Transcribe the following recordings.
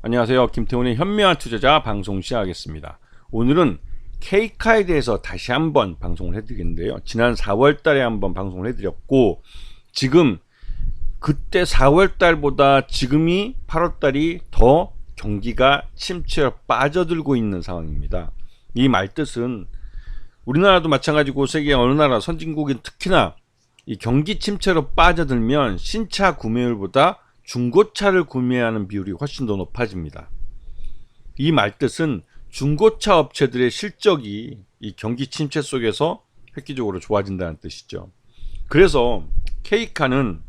안녕하세요. 김태훈의 현명한 투자자 방송 시작하겠습니다. 오늘은 케이카에 대해서 다시 한번 방송을 해드리겠는데요. 지난 4월 달에 한번 방송을 해드렸고, 지금 그때 4월 달보다 지금이 8월 달이 더 경기가 침체로 빠져들고 있는 상황입니다. 이 말뜻은 우리나라도 마찬가지고 세계 어느 나라 선진국인 특히나 이 경기 침체로 빠져들면 신차 구매율보다 중고차를 구매하는 비율이 훨씬 더 높아집니다. 이 말뜻은 중고차 업체들의 실적이 이 경기 침체 속에서 획기적으로 좋아진다는 뜻이죠. 그래서 K카는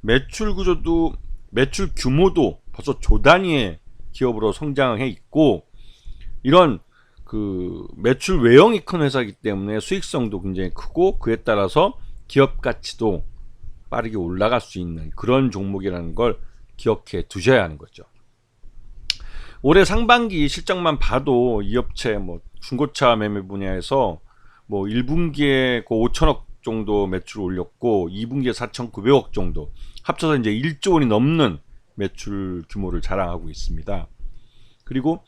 매출 구조도 매출 규모도 벌써 조 단위의 기업으로 성장해 있고 이런 그 매출 외형이 큰 회사이기 때문에 수익성도 굉장히 크고 그에 따라서 기업 가치도 빠르게 올라갈 수 있는 그런 종목이라는 걸 기억해 두셔야 하는 거죠. 올해 상반기 실적만 봐도 이 업체 뭐 중고차 매매 분야에서 뭐 1분기에 그 5천억 정도 매출 올렸고 2분기에 4,900억 정도 합쳐서 이제 1조 원이 넘는 매출 규모를 자랑하고 있습니다. 그리고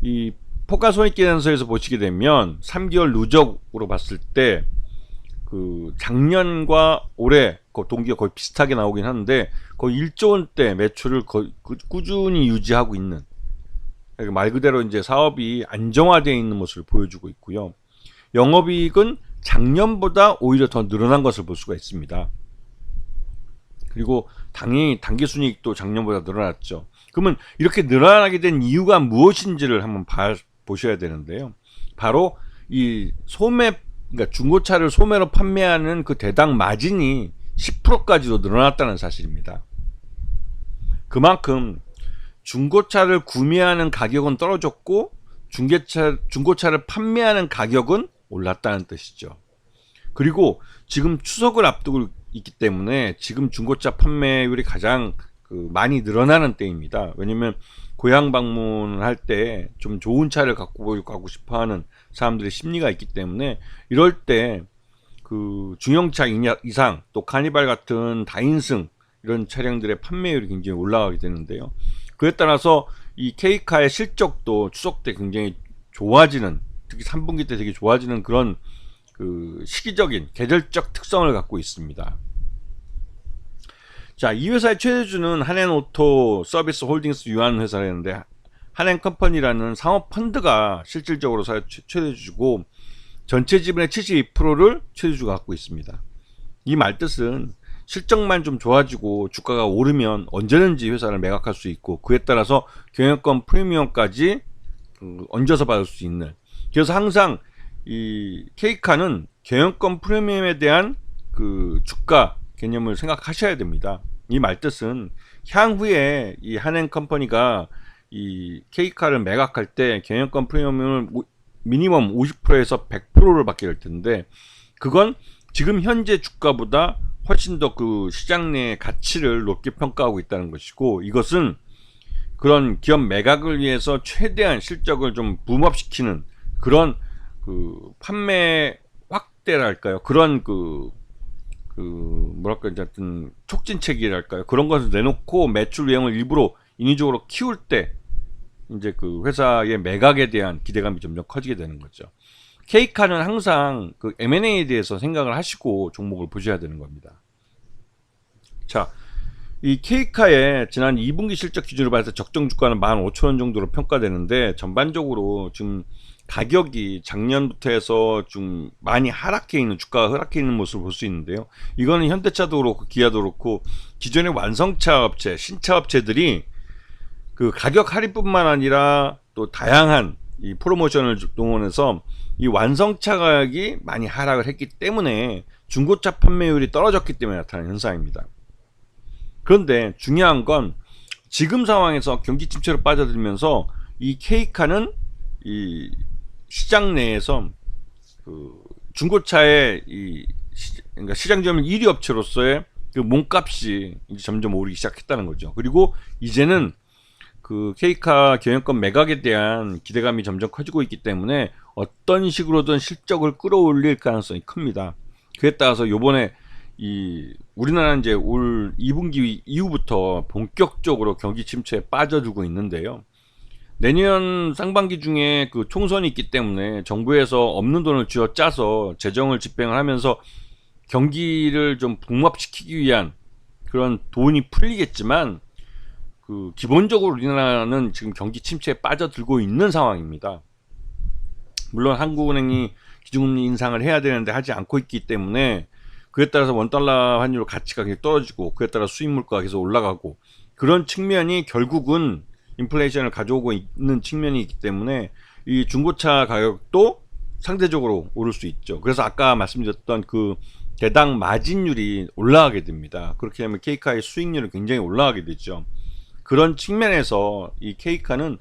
이 포괄손익계산서에서 보시게 되면 3개월 누적으로 봤을 때 그 작년과 올해 그 동기가 거의 비슷하게 나오긴 하는데 거의 1조 원대 매출을 거의 그 꾸준히 유지하고 있는 그러니까 말 그대로 이제 사업이 안정화되어 있는 모습을 보여주고 있고요. 영업이익은 작년보다 오히려 더 늘어난 것을 볼 수가 있습니다. 그리고 당연히 단기순이익도 작년보다 늘어났죠. 그러면 이렇게 늘어나게 된 이유가 무엇인지를 한번 봐, 보셔야 되는데요. 바로 이 소매 그러니까 중고차를 소매로 판매하는 그 대당 마진이 10%까지도 늘어났다는 사실입니다. 그만큼 중고차를 구매하는 가격은 떨어졌고 중개차, 중고차를 판매하는 가격은 올랐다는 뜻이죠. 그리고 지금 추석을 앞두고 있기 때문에 지금 중고차 판매율이 가장 그 많이 늘어나는 때입니다. 왜냐면 고향 방문을 할 때 좀 좋은 차를 갖고 가고 싶어 하는 사람들의 심리가 있기 때문에 이럴 때 그 중형차 이상 또 카니발 같은 다인승 이런 차량들의 판매율이 굉장히 올라가게 되는데요. 그에 따라서 이 K카의 실적도 추석 때 굉장히 좋아지는 특히 3분기 때 되게 좋아지는 그런 그 시기적인 계절적 특성을 갖고 있습니다. 자, 이 회사의 최대주는 한앤오토 서비스 홀딩스 유한 회사라는데 한앤컴퍼니라는 상업 펀드가 실질적으로 최대주고 전체 지분의 72%를 최대주가 갖고 있습니다. 이 말뜻은 실적만 좀 좋아지고 주가가 오르면 언제든지 회사를 매각할 수 있고 그에 따라서 경영권 프리미엄까지 그 얹어서 받을 수 있는 그래서 항상 이 케이카는 경영권 프리미엄에 대한 그 주가 개념을 생각하셔야 됩니다. 이 말뜻은 향후에 이 한행 컴퍼니가 이 케이카를 매각할 때 경영권 프리미엄을 미니멈 50%에서 100%를 받게 될 텐데 그건 지금 현재 주가보다 훨씬 더 그 시장 내 가치를 높게 평가하고 있다는 것이고 이것은 그런 기업 매각을 위해서 최대한 실적을 좀 붐업시키는 그런 그 판매 확대랄까요? 그런 그, 그 뭐랄까 이제 어떤 촉진책이랄까요? 그런 것을 내놓고 매출 외형을 일부러 인위적으로 키울 때 이제 그 회사의 매각에 대한 기대감이 점점 커지게 되는 거죠. 케이카는 항상 그 M&A에 대해서 생각을 하시고 종목을 보셔야 되는 겁니다. 자, 이 케이카의 지난 2분기 실적 기준으로 봐서 적정 주가는 15,000원 정도로 평가되는데 전반적으로 지금 가격이 작년부터 해서 좀 많이 하락해 있는 주가가 하락해 있는 모습을 볼 수 있는데요. 이거는 현대차도 그렇고 기아도 그렇고 기존의 완성차 업체, 신차 업체들이 그 가격 할인뿐만 아니라 또 다양한 이 프로모션을 동원해서 이 완성차 가격이 많이 하락을 했기 때문에 중고차 판매율이 떨어졌기 때문에 나타난 현상입니다. 그런데 중요한 건 지금 상황에서 경기 침체로 빠져들면서 이 K카는 이 시장 내에서 그 중고차의 이 시, 그러니까 시장 점유 1위 업체로서의 그 몸값이 점점 오르기 시작했다는 거죠. 그리고 이제는 그 케이카 경영권 매각에 대한 기대감이 점점 커지고 있기 때문에 어떤 식으로든 실적을 끌어올릴 가능성이 큽니다. 그에 따라서 요번에 이 우리나라는 이제 올 2분기 이후부터 본격적으로 경기 침체에 빠져들고 있는데요. 내년 상반기 중에 그 총선이 있기 때문에 정부에서 없는 돈을 쥐어 짜서 재정을 집행을 하면서 경기를 좀 붕합시키기 위한 그런 돈이 풀리겠지만 그 기본적으로 우리나라는 지금 경기 침체에 빠져들고 있는 상황입니다. 물론 한국은행이 기준금리 인상을 해야 되는데 하지 않고 있기 때문에 그에 따라서 원달러 환율 가치가 계속 떨어지고 그에 따라 수입 물가가 계속 올라가고 그런 측면이 결국은 인플레이션을 가져오고 있는 측면이 있기 때문에 이 중고차 가격도 상대적으로 오를 수 있죠. 그래서 아까 말씀드렸던 그 대당 마진율이 올라가게 됩니다. 그렇게 하면 케이카의 수익률이 굉장히 올라가게 되죠. 그런 측면에서 이 케이카는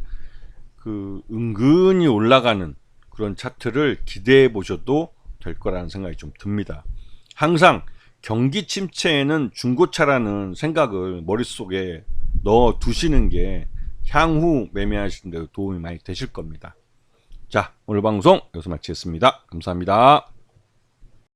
그 은근히 올라가는 그런 차트를 기대해 보셔도 될 거라는 생각이 좀 듭니다. 항상 경기 침체에는 중고차라는 생각을 머릿속에 넣어 두시는 게 향후 매매하시는 데 도움이 많이 되실 겁니다. 자, 오늘 방송 여기서 마치겠습니다. 감사합니다.